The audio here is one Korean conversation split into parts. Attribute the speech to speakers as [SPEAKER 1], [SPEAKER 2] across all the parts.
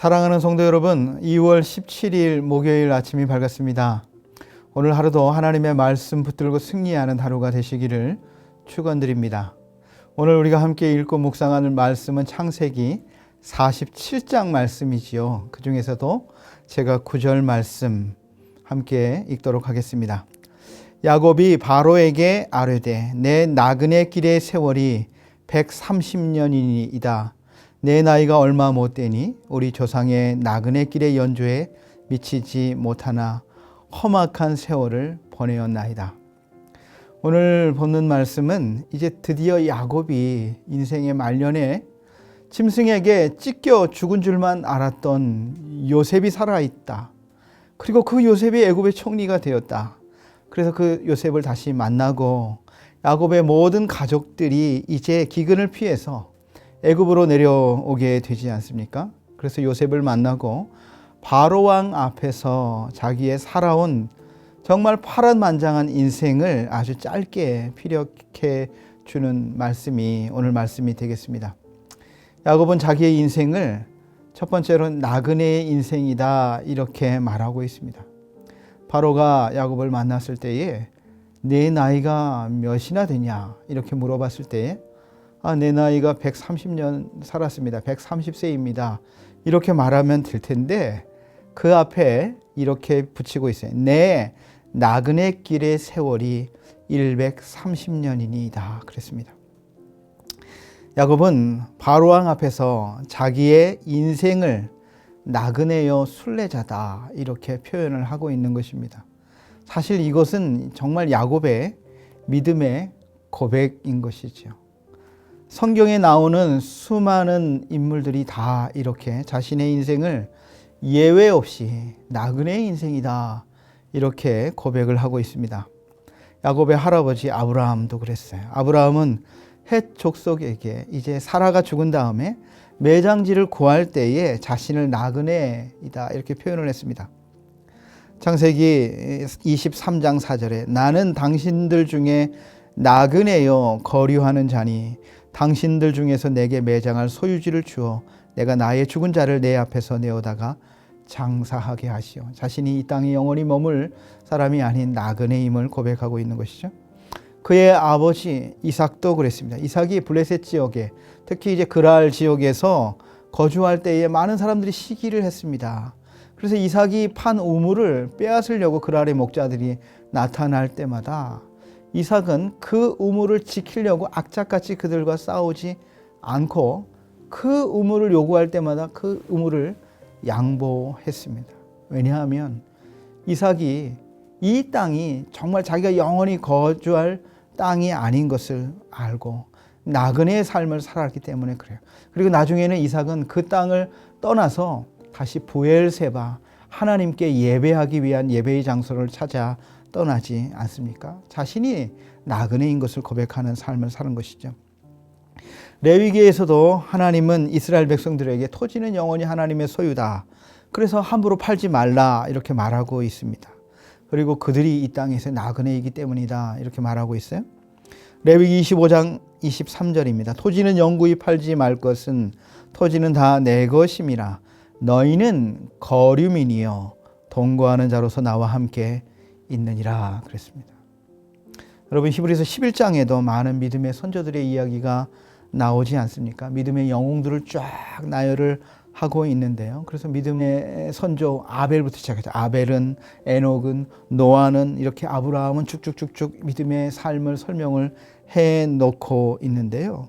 [SPEAKER 1] 사랑하는 성도 여러분, 2월 17일 목요일 아침이 밝았습니다. 오늘 하루도 하나님의 말씀 붙들고 승리하는 하루가 되시기를 축원드립니다. 오늘 우리가 함께 읽고 묵상하는 말씀은 창세기 47장 말씀이지요. 그 중에서도 제가 9절 말씀 함께 읽도록 하겠습니다. 야곱이 바로에게 아뢰되 내 나그네 길의 세월이 130년이니이다. 내 나이가 얼마 못 되니 우리 조상의 나그네 길의 연주에 미치지 못하나 험악한 세월을 보내었나이다. 오늘 보는 말씀은 이제 드디어 야곱이 인생의 말년에 짐승에게 찢겨 죽은 줄만 알았던 요셉이 살아있다. 그리고 그 요셉이 애굽의 총리가 되었다. 그래서 그 요셉을 다시 만나고 야곱의 모든 가족들이 이제 기근을 피해서 애굽으로 내려오게 되지 않습니까? 그래서 요셉을 만나고 바로 왕 앞에서 자기의 살아온 정말 파란만장한 인생을 아주 짧게 피력해 주는 말씀이 오늘 말씀이 되겠습니다. 야곱은 자기의 인생을 첫 번째로 나그네의 인생이다 이렇게 말하고 있습니다. 바로가 야곱을 만났을 때에 내 나이가 몇이나 되냐 이렇게 물어봤을 때에 아, 내 나이가 130년 살았습니다. 130세입니다. 이렇게 말하면 될 텐데 그 앞에 이렇게 붙이고 있어요. 내 나그네 길의 세월이 130년이니이다. 그랬습니다. 야곱은 바로왕 앞에서 자기의 인생을 나그네여 순례자다 이렇게 표현을 하고 있는 것입니다. 사실 이것은 정말 야곱의 믿음의 고백인 것이죠. 성경에 나오는 수많은 인물들이 다 이렇게 자신의 인생을 예외 없이 나그네의 인생이다 이렇게 고백을 하고 있습니다. 야곱의 할아버지 아브라함도 그랬어요. 아브라함은 헷 족속에게 이제 사라가 죽은 다음에 매장지를 구할 때에 자신을 나그네이다 이렇게 표현을 했습니다. 창세기 23장 4절에 나는 당신들 중에 나그네요 거류하는 자니 당신들 중에서 내게 매장할 소유지를 주어 내가 나의 죽은 자를 내 앞에서 내어다가 장사하게 하시오. 자신이 이 땅에 영원히 머물 사람이 아닌 나그네임을 고백하고 있는 것이죠. 그의 아버지 이삭도 그랬습니다. 이삭이 블레셋 지역에 특히 이제 그랄 지역에서 거주할 때에 많은 사람들이 시기를 했습니다. 그래서 이삭이 판 우물을 빼앗으려고 그랄의 목자들이 나타날 때마다 이삭은 그 우물을 지키려고 악착같이 그들과 싸우지 않고 그 우물을 요구할 때마다 그 우물을 양보했습니다. 왜냐하면 이삭이 이 땅이 정말 자기가 영원히 거주할 땅이 아닌 것을 알고 나그네의 삶을 살았기 때문에 그래요. 그리고 나중에는 이삭은 그 땅을 떠나서 다시 부엘세바 하나님께 예배하기 위한 예배의 장소를 찾아 떠나지 않습니까? 자신이 나그네인 것을 고백하는 삶을 사는 것이죠. 레위기에서도 하나님은 이스라엘 백성들에게 토지는 영원히 하나님의 소유다. 그래서 함부로 팔지 말라 이렇게 말하고 있습니다. 그리고 그들이 이 땅에서 나그네이기 때문이다 이렇게 말하고 있어요. 레위기 25장 23절입니다. 토지는 영구히 팔지 말 것은 토지는 다 내 것임이라 너희는 거류민이여 동거하는 자로서 나와 함께 있느니라 그랬습니다. 여러분 히브리서 11장에도 많은 믿음의 선조들의 이야기가 나오지 않습니까? 믿음의 영웅들을 쫙 나열을 하고 있는데요. 그래서 믿음의 선조 아벨부터 시작하죠. 아벨은 에녹은 노아는 이렇게 아브라함은 쭉쭉쭉쭉 믿음의 삶을 설명을 해 놓고 있는데요.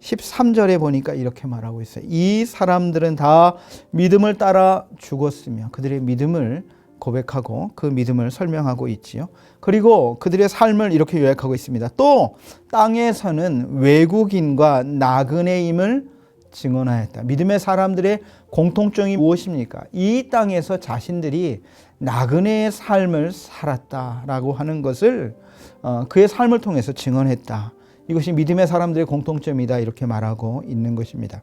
[SPEAKER 1] 13절에 보니까 이렇게 말하고 있어요. 이 사람들은 다 믿음을 따라 죽었으며 그들의 믿음을 고백하고 그 믿음을 설명하고 있지요. 그리고 그들의 삶을 이렇게 요약하고 있습니다. 또 땅에서는 외국인과 나그네임을 증언하였다. 믿음의 사람들의 공통점이 무엇입니까? 이 땅에서 자신들이 나그네의 삶을 살았다라고 하는 것을 어, 그의 삶을 통해서 증언했다. 이것이 믿음의 사람들의 공통점이다 이렇게 말하고 있는 것입니다.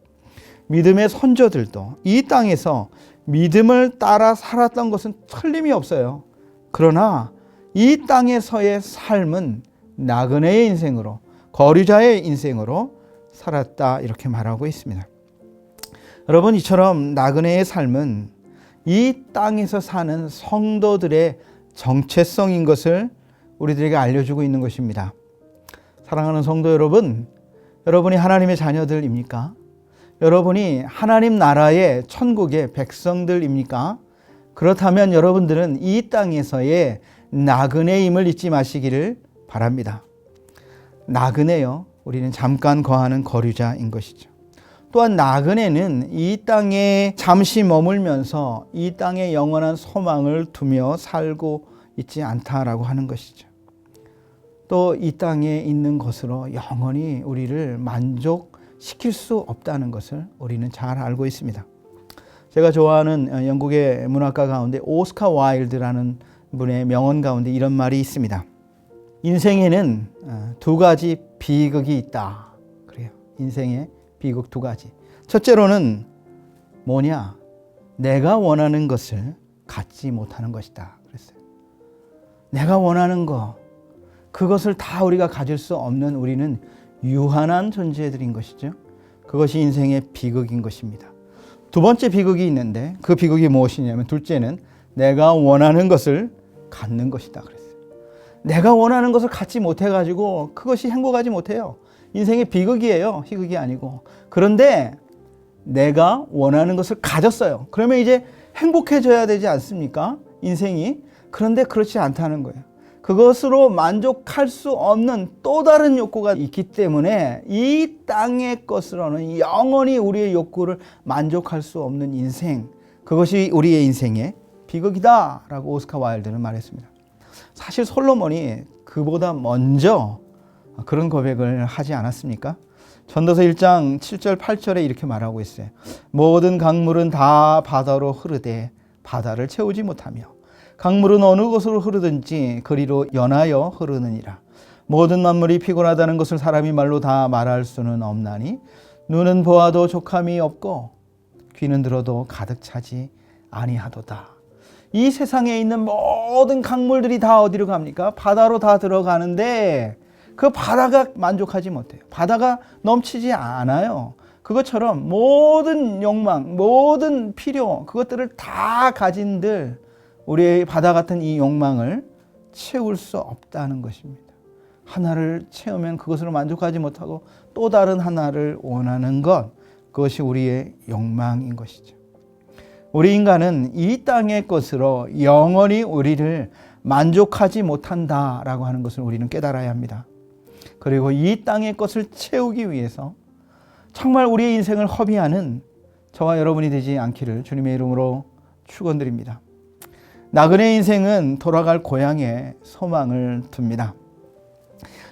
[SPEAKER 1] 믿음의 선조들도 이 땅에서 믿음을 따라 살았던 것은 틀림이 없어요. 그러나 이 땅에서의 삶은 나그네의 인생으로 거류자의 인생으로 살았다 이렇게 말하고 있습니다. 여러분 이처럼 나그네의 삶은 이 땅에서 사는 성도들의 정체성인 것을 우리들에게 알려주고 있는 것입니다. 사랑하는 성도 여러분, 여러분이 하나님의 자녀들입니까? 여러분이 하나님 나라의 천국의 백성들입니까? 그렇다면 여러분들은 이 땅에서의 나그네임을 잊지 마시기를 바랍니다. 나그네요. 우리는 잠깐 거하는 거류자인 것이죠. 또한 나그네는 이 땅에 잠시 머물면서 이 땅에 영원한 소망을 두며 살고 있지 않다라고 하는 것이죠. 또 이 땅에 있는 것으로 영원히 우리를 만족 시킬 수 없다는 것을 우리는 잘 알고 있습니다. 제가 좋아하는 어, 영국의 문학가 가운데 오스카 와일드라는 분의 명언 가운데 이런 말이 있습니다. 인생에는 어, 두 가지 비극이 있다. 그래요. 인생에 비극 두 가지. 첫째로는 뭐냐? 내가 원하는 것을 갖지 못하는 것이다. 그랬어요. 내가 원하는 거, 그것을 다 우리가 가질 수 없는 우리는 유한한 존재들인 것이죠. 그것이 인생의 비극인 것입니다. 두 번째 비극이 있는데 그 비극이 무엇이냐면 둘째는 내가 원하는 것을 갖는 것이다. 그랬어요. 내가 원하는 것을 갖지 못해 가지고 그것이 행복하지 못해요. 인생의 비극이에요. 희극이 아니고. 그런데 내가 원하는 것을 가졌어요. 그러면 이제 행복해져야 되지 않습니까? 인생이. 그런데 그렇지 않다는 거예요. 그것으로 만족할 수 없는 또 다른 욕구가 있기 때문에 이 땅의 것으로는 영원히 우리의 욕구를 만족할 수 없는 인생. 그것이 우리의 인생의 비극이다. 라고 오스카 와일드는 말했습니다. 사실 솔로몬이 그보다 먼저 그런 고백을 하지 않았습니까? 전도서 1장 7절 8절에 이렇게 말하고 있어요. 모든 강물은 다 바다로 흐르되 바다를 채우지 못하며 강물은 어느 곳으로 흐르든지 거리로 연하여 흐르느니라. 모든 만물이 피곤하다는 것을 사람이 말로 다 말할 수는 없나니 눈은 보아도 족함이 없고 귀는 들어도 가득 차지 아니하도다. 이 세상에 있는 모든 강물들이 다 어디로 갑니까? 바다로 다 들어가는데 그 바다가 만족하지 못해요. 바다가 넘치지 않아요. 그것처럼 모든 욕망, 모든 필요, 그것들을 다 가진들 우리의 바다 같은 이 욕망을 채울 수 없다는 것입니다. 하나를 채우면 그것으로 만족하지 못하고 또 다른 하나를 원하는 것, 그것이 우리의 욕망인 것이죠. 우리 인간은 이 땅의 것으로 영원히 우리를 만족하지 못한다라고 하는 것을 우리는 깨달아야 합니다. 그리고 이 땅의 것을 채우기 위해서 정말 우리의 인생을 허비하는 저와 여러분이 되지 않기를 주님의 이름으로 축원드립니다. 나그네 인생은 돌아갈 고향에 소망을 둡니다.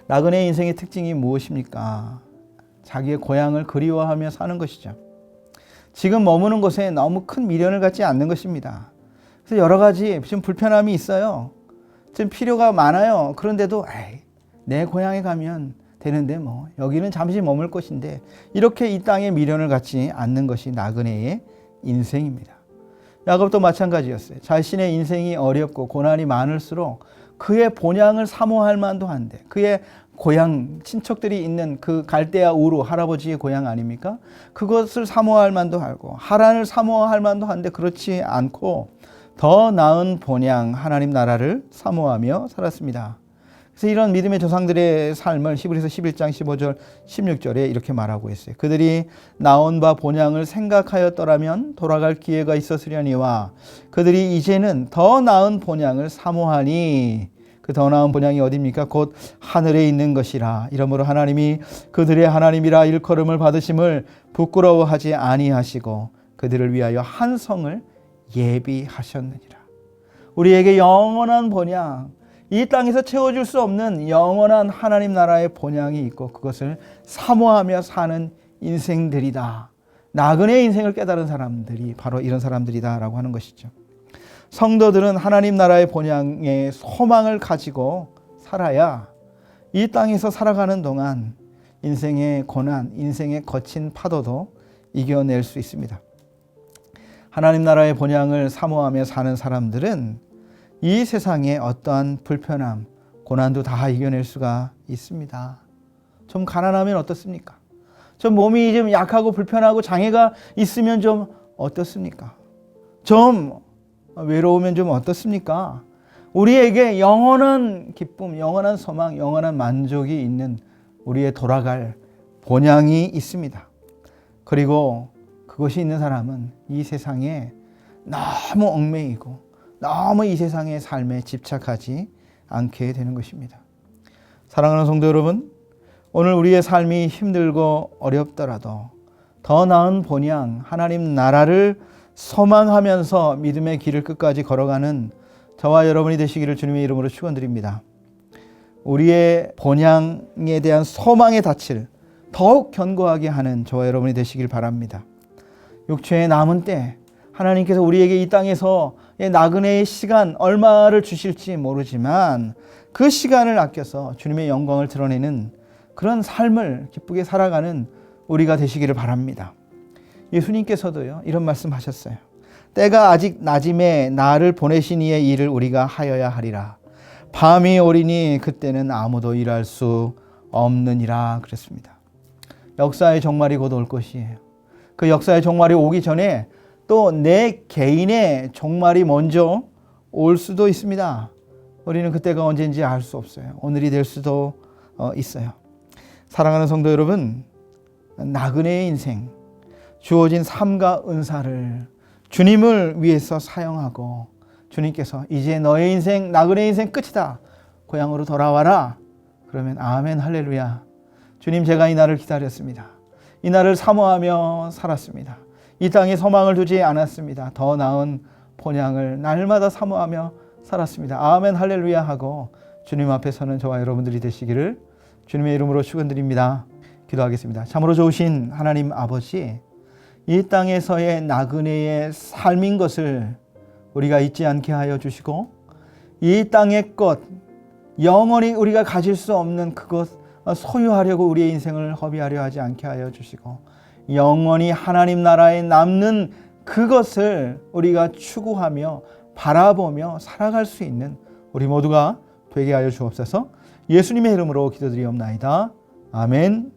[SPEAKER 1] 나그네 인생의 특징이 무엇입니까? 자기의 고향을 그리워하며 사는 것이죠. 지금 머무는 곳에 너무 큰 미련을 갖지 않는 것입니다. 그래서 여러 가지 좀 불편함이 있어요. 좀 필요가 많아요. 그런데도 에이, 내 고향에 가면 되는데 뭐 여기는 잠시 머물 곳인데 이렇게 이 땅에 미련을 갖지 않는 것이 나그네의 인생입니다. 야곱도 마찬가지였어요. 자신의 인생이 어렵고 고난이 많을수록 그의 본향을 사모할 만도 한데 그의 고향 친척들이 있는 그 갈대아 우루 할아버지의 고향 아닙니까? 그것을 사모할 만도 하고 하란을 사모할 만도 한데 그렇지 않고 더 나은 본향 하나님 나라를 사모하며 살았습니다. 그래서 이런 믿음의 조상들의 삶을 히브리서 11장 15절 16절에 이렇게 말하고 있어요. 그들이 나온 바 본향을 생각하였더라면 돌아갈 기회가 있었으려니와 그들이 이제는 더 나은 본향을 사모하니 그 더 나은 본향이 어디입니까? 곧 하늘에 있는 것이라. 이러므로 하나님이 그들의 하나님이라 일컬음을 받으심을 부끄러워하지 아니하시고 그들을 위하여 한 성을 예비하셨느니라. 우리에게 영원한 본향, 이 땅에서 채워줄 수 없는 영원한 하나님 나라의 본향이 있고 그것을 사모하며 사는 인생들이다. 나그네 인생을 깨달은 사람들이 바로 이런 사람들이다라고 하는 것이죠. 성도들은 하나님 나라의 본향의 소망을 가지고 살아야 이 땅에서 살아가는 동안 인생의 고난, 인생의 거친 파도도 이겨낼 수 있습니다. 하나님 나라의 본향을 사모하며 사는 사람들은 이 세상에 어떠한 불편함, 고난도 다 이겨낼 수가 있습니다. 좀 가난하면 어떻습니까? 좀 몸이 좀 약하고 불편하고 장애가 있으면 좀 어떻습니까? 좀 외로우면 좀 어떻습니까? 우리에게 영원한 기쁨, 영원한 소망, 영원한 만족이 있는 우리의 돌아갈 본향이 있습니다. 그리고 그것이 있는 사람은 이 세상에 너무 얽매이고 너무 이 세상의 삶에 집착하지 않게 되는 것입니다. 사랑하는 성도 여러분, 오늘 우리의 삶이 힘들고 어렵더라도 더 나은 본향, 하나님 나라를 소망하면서 믿음의 길을 끝까지 걸어가는 저와 여러분이 되시기를 주님의 이름으로 축원드립니다. 우리의 본향에 대한 소망의 닻을 더욱 견고하게 하는 저와 여러분이 되시길 바랍니다. 육체의 남은 때 하나님께서 우리에게 이 땅에서 나그네의 시간 얼마를 주실지 모르지만 그 시간을 아껴서 주님의 영광을 드러내는 그런 삶을 기쁘게 살아가는 우리가 되시기를 바랍니다. 예수님께서도요 이런 말씀 하셨어요. 때가 아직 낮임에 나를 보내신 이의 일을 우리가 하여야 하리라. 밤이 오리니 그때는 아무도 일할 수 없느니라 그랬습니다. 역사의 종말이 곧 올 것이에요. 그 역사의 종말이 오기 전에 또 내 개인의 종말이 먼저 올 수도 있습니다. 우리는 그때가 언제인지 알 수 없어요. 오늘이 될 수도 어, 있어요. 사랑하는 성도 여러분, 나그네의 인생, 주어진 삶과 은사를 주님을 위해서 사용하고 주님께서 이제 너의 인생, 나그네 인생 끝이다. 고향으로 돌아와라. 그러면 아멘 할렐루야. 주님 제가 이 날을 기다렸습니다. 이 날을 사모하며 살았습니다. 이 땅에 소망을 두지 않았습니다. 더 나은 본향을 날마다 사모하며 살았습니다. 아멘 할렐루야 하고 주님 앞에 서는 저와 여러분들이 되시기를 주님의 이름으로 축원드립니다. 기도하겠습니다. 참으로 좋으신 하나님 아버지 이 땅에서의 나그네의 삶인 것을 우리가 잊지 않게 하여 주시고 이 땅의 것 영원히 우리가 가질 수 없는 그것 소유하려고 우리의 인생을 허비하려 하지 않게 하여 주시고 영원히 하나님 나라에 남는 그것을 우리가 추구하며 바라보며 살아갈 수 있는 우리 모두가 되게 하여 주옵소서 예수님의 이름으로 기도드리옵나이다. 아멘.